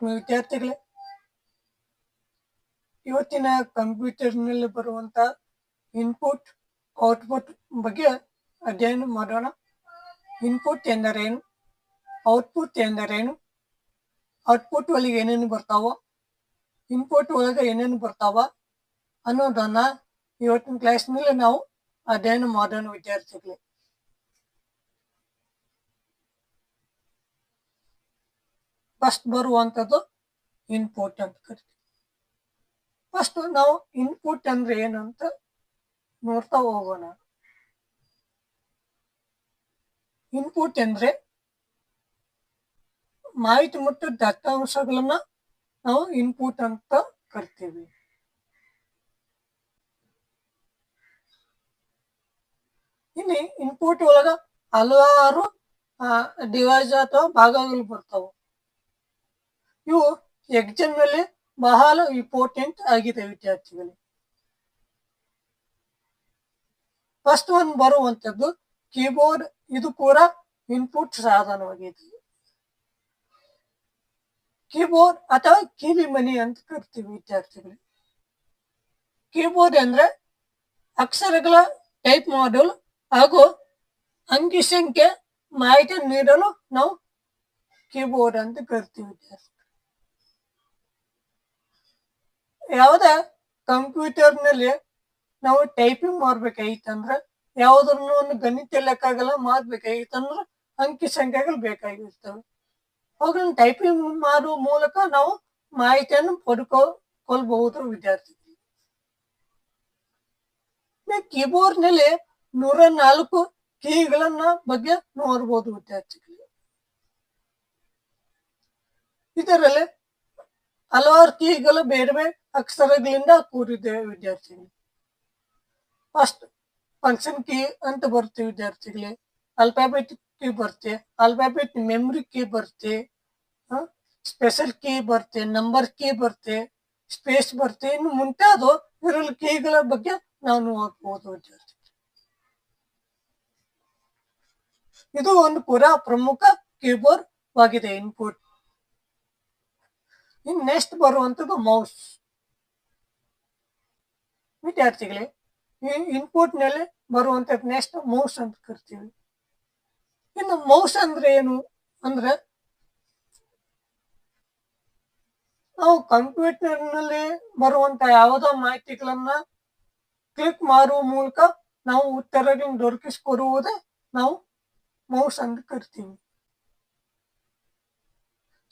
ಆತ್ಮೀಯ ವಿದ್ಯಾರ್ಥಿಗಳೇ? ಇವತ್ತಿನ ಕಂಪ್ಯೂಟರ್ನಲ್ಲಿ ಬರುವಂತ ಇನ್ಪುಟ್ ಔಟ್ಪುಟ್ ಬಗ್ಗೆ ಅಧ್ಯಯನ ಮಾಡೋಣ. ಇನ್ಪುಟ್ ಎಂದರೇನು? ಔಟ್ಪುಟ್ ಎಂದರೇನು? ಔಟ್ಪುಟ್ ಒಳಗೆ ಏನೇನು ಬರ್ತಾವ? ಇನ್ಪುಟ್ ಒಳಗೆ ಏನೇನು ಬರ್ತಾವ? ಅನ್ನೋದನ್ನ ಇವತ್ತಿನ ಕ್ಲಾಸ್ನಲ್ಲಿ ನಾವು ಅಧ್ಯಯನ ಮಾಡೋಣ ವಿದ್ಯಾರ್ಥಿಗಳೇ. ಫಸ್ಟ್ ಬರುವಂಥದ್ದು ಇನ್ಪುಟ್ ಅಂತ ಕರಿತೀವಿ. ಫಸ್ಟ್ ನಾವು ಇನ್ಪುಟ್ ಅಂದ್ರೆ ಏನಂತ ನೋಡ್ತಾ ಹೋಗೋಣ. ಇನ್ಪುಟ್ ಅಂದ್ರೆ ಮಾಹಿತಿ ಮತ್ತು ದತ್ತಾಂಶಗಳನ್ನ ನಾವು ಇನ್ಪುಟ್ ಅಂತ ಕರಿತೀವಿ. ಇನ್ನು ಇನ್ಪುಟ್ ಒಳಗ ಹಲವಾರು ಡಿವೈಸ್ ಅಥವಾ ಭಾಗಗಳು ಬರ್ತಾವೆ. ಇವು ಎಕ್ಸಾಮ್ ಮೇಲೆ ಬಹಳ ಇಂಪಾರ್ಟೆಂಟ್ ಆಗಿದೆ ವಿದ್ಯಾರ್ಥಿಗಳಿಗೆ ಫಸ್ಟ್ ಒಂದು ಬರುವಂತದ್ದು ಕೀಬೋರ್ಡ್ ಇದು ಕೂಡ ಇನ್ಪುಟ್ ಸಾಧನವಾಗಿದೆ. ಕೀಬೋರ್ಡ್ ಅಥವಾ ಕಿವಿ ಮನಿ ಅಂತ ಕರಿತೀವಿ ವಿದ್ಯಾರ್ಥಿಗಳಿಗೆ ಕೀಬೋರ್ಡ್ ಅಂದ್ರೆ ಅಕ್ಷರಗಳ ಟೈಪ್ ಮಾಡಲು ಹಾಗೂ ಅಂಕಿ ಸಂಖ್ಯೆ ಮಾಹಿತಿ ನೀಡಲು ನಾವು ಕೀಬೋರ್ಡ್ ಅಂತ ಕರಿತೀವಿ ವಿದ್ಯಾರ್ಥಿ ಯಾವುದೇ ಕಂಪ್ಯೂಟರ್ನಲ್ಲಿ ನಾವು ಟೈಪಿಂಗ್ ಮಾಡ್ಬೇಕಾಗಿತ್ತಂದ್ರ ಯಾವುದನ್ನು ಒಂದು ಗಣಿತ ಲೆಕ್ಕಾಗಲ್ಲ ಮಾಡ್ಬೇಕಾಗಿತ್ತಂದ್ರ ಅಂಕಿ ಸಂಖ್ಯೆಗಳು ಬೇಕಾಗಿರ್ತವೆ. ಅವುಗಳನ್ನ ಟೈಪಿಂಗ್ ಮಾಡುವ ಮೂಲಕ ನಾವು ಮಾಹಿತಿಯನ್ನು ಪಡ್ಕೊಳ್ಬಹುದು ವಿದ್ಯಾರ್ಥಿ ಕೀಬೋರ್ಡ್ನಲ್ಲಿ ನೂರ ನಾಲ್ಕು ಕೀಗಳನ್ನ ಬಗ್ಗೆ ನೋಡ್ಬೋದು ವಿದ್ಯಾರ್ಥಿಗಳು ಇದರಲ್ಲಿ ಹಲವಾರು ಕೀಗಳು ಬೇರೆ ಬೇರೆ ಅಕ್ಷರಗಳಿಂದ ಕೂಡಿದೆ ವಿದ್ಯಾರ್ಥಿಗಳು ಫಸ್ಟ್ ಫಂಕ್ಷನ್ ಕೀ ಅಂತ ಬರುತ್ತೆ ವಿದ್ಯಾರ್ಥಿಗಳೇ. ಅಲ್ಫಾಬೆಟ್ ಕೀ ಬರುತ್ತೆ. ಅಲ್ಫಾಬೆಟ್ ಮೆಮ್ರಿ ಕೀ ಬರುತ್ತೆ. ಸ್ಪೆಷಲ್ ಕೀ ಬರುತ್ತೆ. ನಂಬರ್ ಕೀ ಬರುತ್ತೆ. ಸ್ಪೇಸ್ ಬರುತ್ತೆ. ಇನ್ನು ಮುಂತಾದ ಇರಲ್ ಕೀಗಳ ಬಗ್ಗೆ ನಾನು ನೋಡ್ಬೋದು ವಿದ್ಯಾರ್ಥಿ ಇದು ಒಂದು ಕೂಡ ಪ್ರಮುಖ ಕೀಬೋರ್ಡ್ ಆಗಿದೆ ಇನ್ಪುಟ್ ಇನ್ ನೆಕ್ಸ್ಟ್ ಬರುವಂತದ್ದು ಮೌಸ್ ವಿದ್ಯಾರ್ಥಿಗಳೇ ಈ ಇನ್ಪುಟ್ನಲ್ಲಿ ಬರುವಂತ ನೆಕ್ಸ್ಟ್ ಮೌಸ್ ಅಂತ ಕರಿತೀವಿ. ಇನ್ನು ಮೌಸ್ ಅಂದ್ರೆ ಏನು? ಅಂದ್ರೆ ನಾವು ಕಂಪ್ಯೂಟರ್ನಲ್ಲಿ ಬರುವಂತ ಯಾವುದೋ ಮಾಹಿತಿಗಳನ್ನ ಕ್ಲಿಕ್ ಮಾಡುವ ಮೂಲಕ ನಾವು ಉತ್ತರಗಳನ್ನು ದೊರಕಿಸಿಕೊಡುವುದೇ ನಾವು ಮೌಸ್ ಅಂತ ಕರಿತೀವಿ.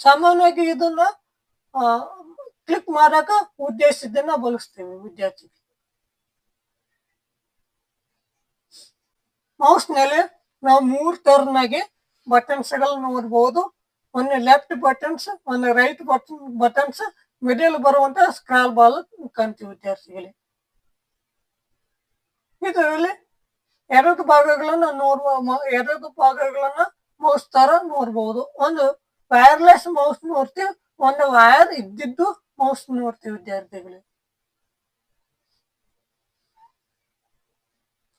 ಸಾಮಾನ್ಯವಾಗಿ ಇದನ್ನ ಕ್ಲಿಕ್ ಮಾಡಾಕ ಉದ್ದೇಶದಿಂದ ಬಳಸ್ತೀವಿ ವಿದ್ಯಾರ್ಥಿಗಳು ಮೌಸ್ನಲ್ಲಿ ನಾವು ಮೂರ್ ತರನಾಗಿ ಬಟನ್ಸ್ ಗಳನ್ನ ನೋಡ್ಬೋದು. ಒಂದು ಲೆಫ್ಟ್ ಬಟನ್ಸ್ ಒಂದು ರೈಟ್ ಬಟನ್ ಬಟನ್ಸ್ ಮಿಡಲ್ ಬರುವಂತ ಸ್ಕ್ರಾಲ್ ಬಾಲ್ ಕಾಣ್ತೀವಿ ವಿದ್ಯಾರ್ಥಿಗಳಿಗೆ. ಇದರಲ್ಲಿ ಎರಡು ಭಾಗಗಳನ್ನ ನೋಡುವ ಎರಡು ಭಾಗಗಳನ್ನ ಮೌಸ್ ತರ ನೋಡ್ಬೋದು. ಒಂದು ವೈರ್ಲೆಸ್ ಮೌಸ್ ನೋಡ್ತೀವಿ, ಒಂದು ವೈರ್ ಇದ್ದಿದ್ದು ಮೌಸ್ ನೋಡ್ತೀವಿ ವಿದ್ಯಾರ್ಥಿಗಳಿಗೆ.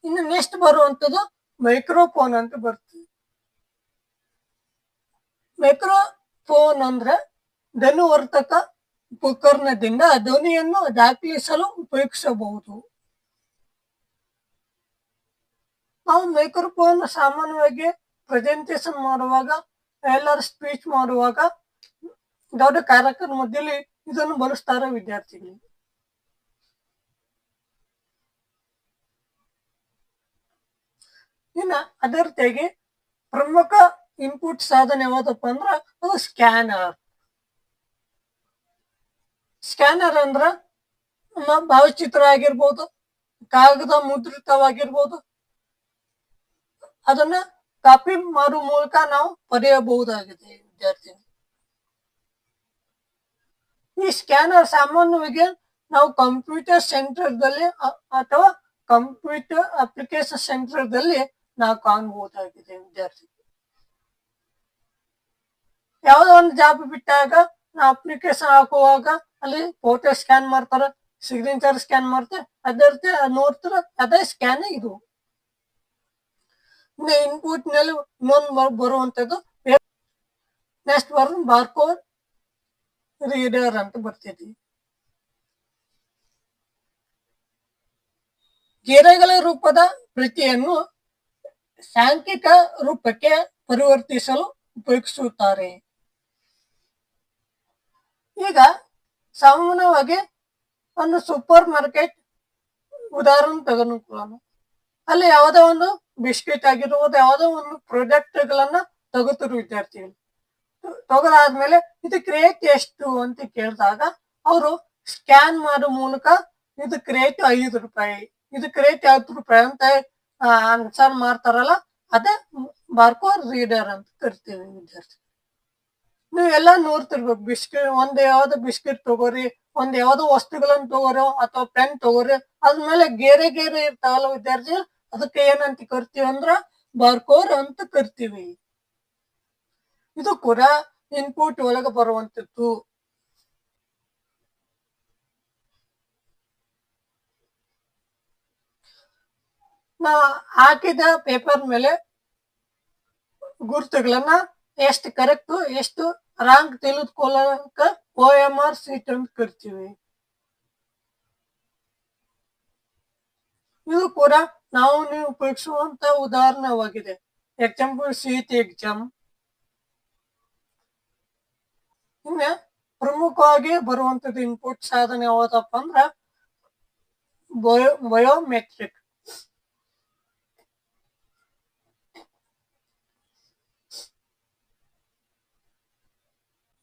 ಇನ್ನು ನೆಕ್ಸ್ಟ್ ಬರುವಂತದ್ದು ಮೈಕ್ರೋಫೋನ್ ಅಂತ ಬರ್ತದೆ. ಮೈಕ್ರೋಫೋನ್ ಅಂದ್ರೆ ಧನುವರ್ತಕ ಉಪಕರಣದಿಂದ ಧ್ವನಿಯನ್ನು ದಾಖಲಿಸಲು ಉಪಯೋಗಿಸಬಹುದು. ನಾವು ಮೈಕ್ರೋಫೋನ್ ಸಾಮಾನ್ಯವಾಗಿ ಪ್ರೆಸೆಂಟೇಶನ್ ಮಾಡುವಾಗ ಎಲ್ಲರೂ ಸ್ಪೀಚ್ ಮಾಡುವಾಗ ದೊಡ್ಡ ಕಾರ್ಯಕ್ರಮದಲ್ಲಿ ಇದನ್ನು ಬಳಸ್ತಾರೆ ವಿದ್ಯಾರ್ಥಿಗಳಿಗೆ ಇನ್ನ ಅದರ ಪ್ರಮುಖ ಇನ್ಪುಟ್ ಸಾಧನ ಯಾವ್ದಪ್ಪ ಅಂದ್ರ ಅದು ಸ್ಕ್ಯಾನರ್ ಸ್ಕ್ಯಾನರ್ ಅಂದ್ರ ನಮ್ಮ ಭಾವಚಿತ್ರ ಆಗಿರ್ಬೋದು, ಕಾಗದ ಮುದ್ರಿತವಾಗಿರ್ಬೋದು. ಅದನ್ನ ಕಾಪಿ ಮಾಡುವ ಮೂಲಕ ನಾವು ಪಡೆಯಬಹುದಾಗಿದೆ ವಿದ್ಯಾರ್ಥಿ ಈ ಸ್ಕ್ಯಾನರ್ ಸಾಮಾನ್ಯವಾಗಿ ನಾವು ಕಂಪ್ಯೂಟರ್ ಸೆಂಟರ್ ದಲ್ಲಿ ಅಥವಾ ಕಂಪ್ಯೂಟರ್ ಅಪ್ಲಿಕೇಶನ್ ಸೆಂಟರ್ದಲ್ಲಿ ನಾವು ಕಾಣಬಹುದಾಗಿದೆ ವಿದ್ಯಾರ್ಥಿ ಯಾವುದೋ ಒಂದು ಜಾಬ್ ಬಿಟ್ಟಾಗ ನಾ ಅಪ್ಲಿಕೇಶನ್ ಹಾಕುವಾಗ ಅಲ್ಲಿ ಫೋಟೋ ಸ್ಕ್ಯಾನ್ ಮಾಡ್ತಾರ ಸಿಗ್ನೇಚರ್ ಸ್ಕ್ಯಾನ್ ಮಾಡ್ತಾರೆ, ಅದೇ ನೋಡ್ತಾರ, ಅದೇ ಸ್ಕ್ಯಾನ್ ಇದು. ಇನ್ಪುಟ್ನಲ್ಲಿ ಇನ್ನೊಂದು ಬರುವಂತದ್ದು ನೆಕ್ಸ್ಟ್ ಬರ್ ಬಾರ್ಕೋಡ್ ರೀಡರ್ ಅಂತ ಬರ್ತೈತಿ. ಗೆರೆಗಳ ರೂಪದ ಪ್ರತಿಯನ್ನು ಸಾಂಖ್ಯಿಕ ರೂಪಕ್ಕೆ ಪರಿವರ್ತಿಸಲು ಉಪಯೋಗಿಸುತ್ತಾರೆ. ಈಗ ಸಾಮಾನ್ಯವಾಗಿ ಒಂದು ಸೂಪರ್ ಮಾರ್ಕೆಟ್ ಉದಾಹರಣೆ ತೆಗೆದುಕೊಳ್ಳೋಣ. ಅಲ್ಲಿ ಯಾವುದೋ ಒಂದು ಬಿಸ್ಕೆಟ್ ಆಗಿರ್ಬೋದು, ಯಾವುದೋ ಒಂದು ಪ್ರಾಡಕ್ಟ್ ಗಳನ್ನ ತಗೋತಿರು ವಿದ್ಯಾರ್ಥಿಗಳು. ತಗೊಳಾದ್ಮೇಲೆ ಇದಕ್ಕೆ ರೇಟ್ ಎಷ್ಟು ಅಂತ ಕೇಳಿದಾಗ ಅವರು ಸ್ಕ್ಯಾನ್ ಮಾಡೋ ಮೂಲಕ ಇದಕ್ಕೆ ರೇಟ್ ಐದು ರೂಪಾಯಿ ಇದಕ್ಕೆ ರೇಟ್ ಹತ್ತು ರೂಪಾಯಿ ಅಂತ ಆನ್ಸರ್ ಮಾಡ್ತಾರಲ್ಲ, ಅದ ಬಾರ್ಕೋ ರೀಡರ್ ಅಂತ ಕರಿತೀವಿ ವಿದ್ಯಾರ್ಥಿ. ನೀವೆಲ್ಲ ನೋಡ್ತಿರ್ಬೇಕು, ಬಿಸ್ಕೆಟ್, ಒಂದ್ ಯಾವ್ದು ಬಿಸ್ಕಿಟ್ ತಗೋರಿ, ಒಂದ್ ಯಾವ್ದೋ ವಸ್ತುಗಳನ್ನ ತಗೋರಿ, ಅಥವಾ ಪೆನ್ ತಗೋರಿ, ಅದ್ಮೇಲೆ ಗೆರೆ ಗೆರೆ ಇರ್ತಾವಲ್ಲ ವಿದ್ಯಾರ್ಥಿ, ಅದಕ್ಕೆ ಏನಂತ ಕರಿತೀವಿ ಅಂದ್ರ ಬಾರ್ಕೋರ್ ಅಂತ ಕರಿತೀವಿ. ಇದು ಕೂಡ ಇನ್ಪುಟ್ ಒಳಗೆ ಬರುವಂತದ್ದು. ನಾ ಹಾಕಿದ ಪೇಪರ್ ಮೇಲೆ ಗುರುತುಗಳನ್ನ ಎಷ್ಟು ಕರೆಕ್ಟ್, ಎಷ್ಟು ರಾಂಗ್ ತಿಳಿದುಕೊಳ್ಳಕ ಓ ಎಂ ಆರ್ ಸೀಟ್ ಅಂತ ಕರಿತೀವಿ. ಇದು ಕೂಡ ನಾವು ನೀವು ಉಪಯೋಗಿಸುವಂತ ಉದಾಹರಣವಾಗಿದೆ ಎಕ್ಸಾಂಪಲ್ ಸಿಇಟಿ ಎಕ್ಸಾಮ್ ಇನ್ನ ಪ್ರಮುಖವಾಗಿ ಬರುವಂತದ್ದು ಇನ್ಪುಟ್ ಸಾಧನೆ ಯಾವ್ದಪ್ಪ ಅಂದ್ರ ಬಯೋ ಬಯೋಮೆಟ್ರಿಕ್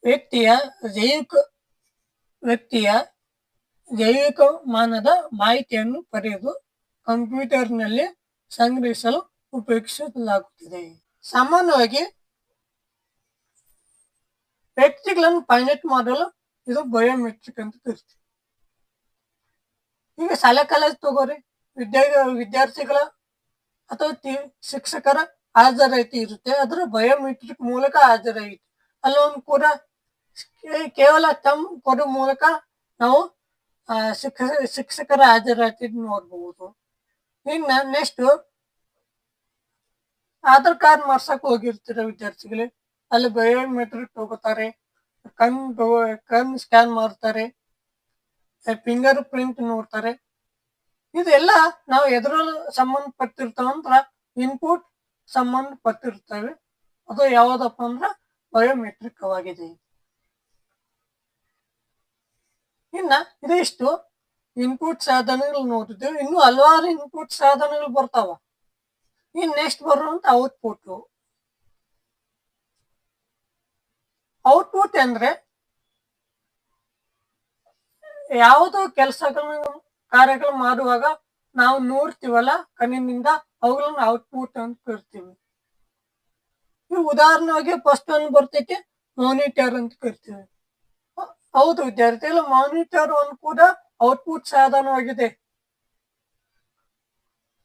ವ್ಯಕ್ತಿಯ ಜೈವಿಕ ವ್ಯಕ್ತಿಯ ಜೈವಿಕ ಮಾನದ ಮಾಹಿತಿಯನ್ನು ಪಡೆದು ಕಂಪ್ಯೂಟರ್ನಲ್ಲಿ ಸಂಗ್ರಹಿಸಲು ಉಪಯೋಗಿಸಲಾಗುತ್ತಿದೆ. ಸಾಮಾನ್ಯವಾಗಿ ವ್ಯಕ್ತಿಗಳನ್ನು ಪೈನೆಟ್ ಮಾಡಲು ಇದು ಬಯೋಮೆಟ್ರಿಕ್ ಅಂತ ಕರಿತೀವಿ. ಈಗ ಶಾಲೆ ಕಾಲೇಜ್ ತಗೋರಿ ವಿದ್ಯಾ ವಿದ್ಯಾರ್ಥಿಗಳ ಅಥವಾ ಶಿಕ್ಷಕರ ಹಾಜರಾತಿ ಇರುತ್ತೆ. ಅದರ ಬಯೋಮೆಟ್ರಿಕ್ ಮೂಲಕ ಹಾಜರಾಯಿತು ಅಲ್ಲೊಂದು ಕೂಡ ಕೇವಲ ತಮ್ಮ ಕೊಡೋ ಮೂಲಕ ನಾವು ಶಿಕ್ಷ, ಶಿಕ್ಷಕರ ಹಾಜರಾತಿ ನೋಡ್ಬಹುದು ಇನ್ನ ನೆಕ್ಸ್ಟ್ ಆಧಾರ್ ಕಾರ್ಡ್ ಮಾಡ್ಸಕ್ ಹೋಗಿರ್ತೀರ ವಿದ್ಯಾರ್ಥಿಗಳೇ? ಅಲ್ಲಿ ಬಯೋಮೆಟ್ರಿಕ್ ತಗೋತಾರೆ, ಕಣ್ ಕಣ್ ಸ್ಕ್ಯಾನ್ ಮಾಡ್ತಾರೆ ಫಿಂಗರ್ ಪ್ರಿಂಟ್ ನೋಡ್ತಾರೆ. ಇದೆಲ್ಲ ನಾವು ಎದ್ರಲ್ಲಿ ಸಂಬಂಧಪಟ್ಟಿರ್ತಾವ ಅಂದ್ರ ಇನ್ಪುಟ್ ಸಂಬಂಧಪಟ್ಟಿರ್ತವೆ. ಅದು ಯಾವ್ದಪ್ಪ ಅಂದ್ರ ಬಯೋಮೆಟ್ರಿಕ್ ಆಗಿದೆ ಇನ್ನ ಇದಿಷ್ಟು ಇನ್ಪುಟ್ ಸಾಧನಗಳು ನೋಡಿದ್ದೇವೆ ಇನ್ನು ಹಲವಾರು ಇನ್ಪುಟ್ ಸಾಧನಗಳು ಬರ್ತಾವ. ಇನ್ ನೆಕ್ಸ್ಟ್ ಬರುವಂತ ಔಟ್ಪುಟ್ ಔಟ್ಪುಟ್ ಅಂದ್ರೆ ಯಾವುದೋ ಕೆಲಸಗಳ ಕಾರ್ಯಗಳು ಮಾಡುವಾಗ ನಾವು ನೋಡ್ತೀವಲ್ಲ, ಕಣ್ಣಿನಿಂದ ಅವುಗಳನ್ನ ಔಟ್ಪುಟ್ ಅಂತ ಕರಿತೀವಿ. ಉದಾಹರಣೆಗೆ ಫಸ್ಟ್ ಒಂದು ಬರ್ತೈತಿ ಮೋನಿಟರ್ ಅಂತ ಕರಿತೀವಿ. ಹೌದು ವಿದ್ಯಾರ್ಥಿಗಳು ಮಾನಿಟರ್ ಒಂದು ಕೂಡ ಔಟ್ಪುಟ್ ಸಾಧನವಾಗಿದೆ.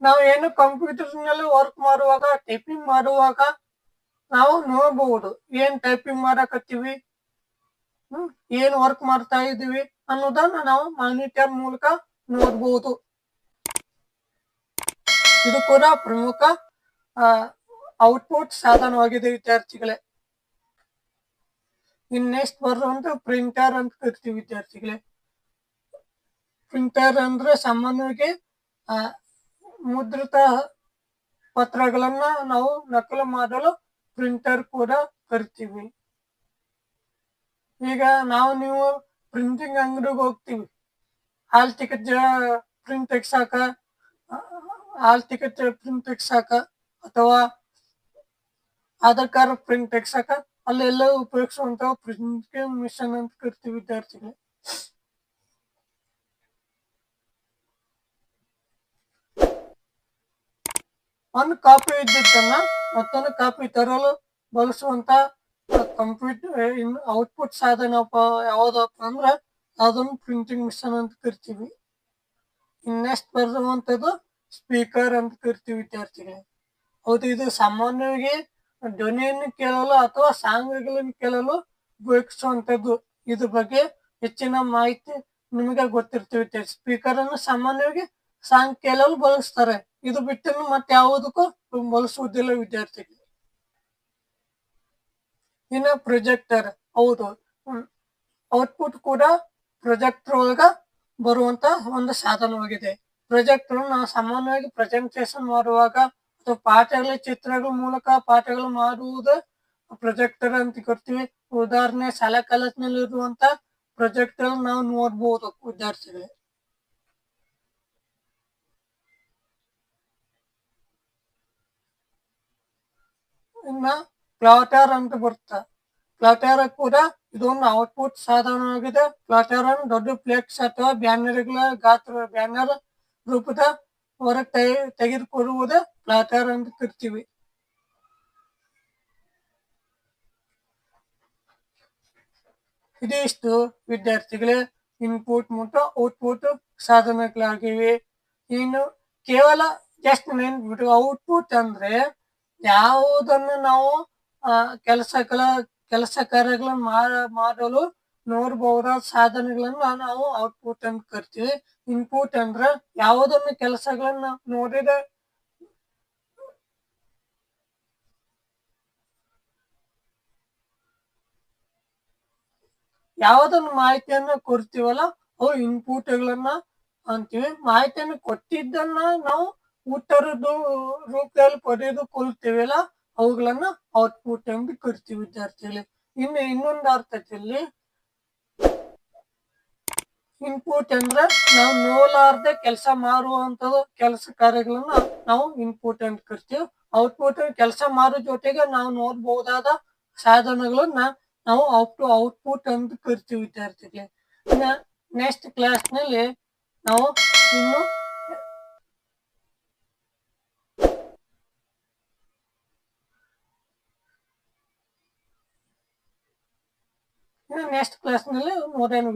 ನಾವು ಏನು ಕಂಪ್ಯೂಟರ್ನಲ್ಲಿ ವರ್ಕ್ ಮಾಡುವಾಗ ಟೈಪಿಂಗ್ ಮಾಡುವಾಗ ನಾವು ನೋಡಬಹುದು ಏನ್ ಟೈಪಿಂಗ್ ಮಾಡಕತ್ತೀವಿ, ಹ್ಮ್, ಏನ್ ವರ್ಕ್ ಮಾಡ್ತಾ ಇದೀವಿ ಅನ್ನೋದನ್ನ ನಾವು ಮಾನಿಟರ್ ಮೂಲಕ ನೋಡಬಹುದು ಇದು ಕೂಡ ಪ್ರಮುಖ ಔಟ್ಪುಟ್ ಸಾಧನವಾಗಿದೆ ವಿದ್ಯಾರ್ಥಿಗಳೇ. ಇನ್ ನೆಕ್ಸ್ಟ್ ಬರುವಂತ ಪ್ರಿಂಟರ್ ಅಂತ ಕರಿತೀವಿ ವಿದ್ಯಾರ್ಥಿಗಳೇ. ಪ್ರಿಂಟರ್ ಅಂದ್ರೆ ಸಾಮಾನ್ಯವಾಗಿ ಆ, ಮುದ್ರಿತ ಪತ್ರಗಳನ್ನ ನಾವು ನಕಲು ಮಾಡಲು ಪ್ರಿಂಟರ್ ಕೂಡ ಕರಿತೀವಿ. ಈಗ ನಾವು ನೀವು ಪ್ರಿಂಟಿಂಗ್ ಅಂಗಡಿಗೆ ಹೋಗ್ತೀವಿ. ಹಾಲ್ ಟಿಕೆಟ್ ಪ್ರಿಂಟ್ ತೆಗ್ಸಾಕ ಹಾಲ್ ಟಿಕೆಟ್ ಪ್ರಿಂಟ್ ತೆಗ್ಸಾಕ ಅಥವಾ ಆಧಾರ್ ಕಾರ್ಡ್ ಪ್ರಿಂಟ್ ತೆಗ್ಸಾಕ ಅಲ್ಲೆಲ್ಲ ಉಪಯೋಗಿಸುವಂತ ಪ್ರಿಂಟಿಂಗ್ ಮಿಷನ್ ಅಂತ ಕರಿತೀವಿ ವಿದ್ಯಾರ್ಥಿಗಳು. ಒಂದು ಕಾಪಿ ಇದ್ದಿದ್ದನ್ನ ಮತ್ತೊಂದು ಕಾಪಿ ತರಲು ಬಳಸುವಂತ ಕಂಪ್ಯೂಟರ್ ಇನ್ ಔಟ್ಪುಟ್ ಸಾಧನಪ್ಪ ಯಾವ್ದಪ್ಪ ಅಂದ್ರ ಅದನ್ನು ಪ್ರಿಂಟಿಂಗ್ ಮಿಷನ್ ಅಂತ ಕರಿತೀವಿ. ಇನ್ ನೆಕ್ಸ್ಟ್ ಬರುವಂತದ್ದು ಸ್ಪೀಕರ್ ಅಂತ ಕರಿತೀವಿ ವಿದ್ಯಾರ್ಥಿಗಳು. ಹೌದು, ಇದು ಸಾಮಾನ್ಯವಾಗಿ ಧ್ವನಿಯನ್ನು ಕೇಳಲು ಅಥವಾ ಸಾಂಗ್ಗಳನ್ನು ಕೇಳಲು ಉಪಯೋಗಿಸುವಂಥದ್ದು. ಇದ್ರ ಬಗ್ಗೆ ಹೆಚ್ಚಿನ ಮಾಹಿತಿ ನಿಮಗೆ ಗೊತ್ತಿರ್ತೀವಿ ಸ್ಪೀಕರ್ ಅನ್ನು ಸಾಮಾನ್ಯವಾಗಿ ಸಾಂಗ್ ಕೇಳಲು ಬಳಸ್ತಾರೆ. ಇದು ಬಿಟ್ಟು ಮತ್ತೆ ಯಾವುದಕ್ಕೂ ಬಳಸುವುದಿಲ್ಲ ಔಟ್ಪುಟ್ ಕೂಡ ಪ್ರೊಜೆಕ್ಟರ್ ಒಳಗ ಬರುವಂತ ಒಂದು ಸಾಧನವಾಗಿದೆ. ಪ್ರೊಜೆಕ್ಟರ್ ನಾವು ಸಾಮಾನ್ಯವಾಗಿ ಪ್ರೆಸೆಂಟೇಶನ್ ಮಾಡುವಾಗ ಪಾಠಗಳ ಚಿತ್ರಗಳ ಮೂಲಕ ಪಾಠಗಳು ಮಾಡುವುದು ಪ್ರೊಜೆಕ್ಟರ್ ಅಂತ ಕರಿತೀವಿ. ಉದಾಹರಣೆ ಶಾಲಾ ಕಾಲೇಜಿನಲ್ಲಿ ಇರುವಂತ ಪ್ರೊಜೆಕ್ಟರ್ ನಾವು ನೋಡ್ಬೋದು ವಿದ್ಯಾರ್ಥಿಗಳೇ. ಇನ್ನ ಪ್ಲಾಟರ್ ಅಂತ ಬರುತ್ತೆ. ಪ್ಲಾಟರ್ ಕೂಡ ಇದೊಂದು ಔಟ್ಪುಟ್ ಸಾಧನವಾಗಿದೆ ಪ್ಲಾಟರ್ ಅನ್ನು ದೊಡ್ಡ ಫ್ಲೆಕ್ಸ್ ಅಥವಾ ಬ್ಯಾನರ್ಗಳ ಗಾತ್ರ ಬ್ಯಾನರ್ ರೂಪದ ಹೊರಗೆ ತೆಗೆದುಕೊಳ್ಳುವುದು ಪ್ಲಾಟರ್ ಅಂತ ಕರಿತೀವಿ. ಇದಿಷ್ಟು ವಿದ್ಯಾರ್ಥಿಗಳೇ ಇನ್ಪುಟ್ ಮತ್ತು ಔಟ್ಪುಟ್ ಸಾಧನಗಳಾಗಿವೆ. ಇನ್ನು ಕೇವಲ ಜಸ್ಟ್ ನೆನ್ಬಿಟ್ಟು ಔಟ್ಪುಟ್ ಅಂದ್ರೆ ಯಾವುದನ್ನು ನಾವು ಕೆಲಸಗಳ ಕೆಲಸ ಕಾರ್ಯಗಳನ್ನು ಮಾಡಲು ನೋಡಬಹುದಾದ ಸಾಧನಗಳನ್ನ ನಾವು ಔಟ್ಪುಟ್ ಅಂತ ಕರಿತೀವಿ. ಇನ್ಪುಟ್ ಅಂದ್ರ ಯಾವುದನ್ನು ಕೆಲಸಗಳನ್ನ ನೋಡಿದ ಯಾವುದನ್ನು ಮಾಹಿತಿಯನ್ನ ಕೊಡ್ತೀವಲ್ಲ, ಅವು ಇನ್ಪುಟ್ಗಳನ್ನ ಅಂತೀವಿ. ಮಾಹಿತಿಯನ್ನು ಕೊಟ್ಟಿದ್ದನ್ನ ನಾವು ಉತ್ತರದ ರೂಪದಲ್ಲಿ ಪಡೆದುಕೊಳ್ತೀವಲ್ಲ, ಅವುಗಳನ್ನ ಔಟ್ಪುಟ್ ಎಂದು ಕರಿತೀವಿ ವಿದ್ಯಾರ್ಥಿಗಳಿಗೆ. ಇನ್ನು ಇನ್ನೊಂದು ಅರ್ಥದಲ್ಲಿ ಇನ್ಪುಟ್ ಅಂದ್ರೆ ನಾವು ನೋಲಾರ್ದೆ ಕೆಲಸ ಮಾಡುವಂತದ್ದು ಕೆಲಸ ಕಾರ್ಯಗಳನ್ನ ನಾವು ಇನ್ಪುಟ್ ಅಂತ ಕರಿತೀವಿ. ಔಟ್ಪುಟ್ ಕೆಲಸ ಮಾಡೋ ಜೊತೆಗೆ ನಾವು ನೋಡಬಹುದಾದ ಸಾಧನಗಳನ್ನ ನಾವು ಔಟ್ ಔಟ್ಪುಟ್ ಅಂತ ಕರಿತೀವಿ ವಿದ್ಯಾರ್ಥಿಗಳಿಗೆ ಇನ್ನ ನೆಕ್ಸ್ಟ್ ಕ್ಲಾಸ್ನಲ್ಲಿ ನಾವು ಇನ್ನು ನೆಕ್ಸ್ಟ್ ಕ್ಲಾಸ್ನಲ್ಲಿ ನೋಡೋಣ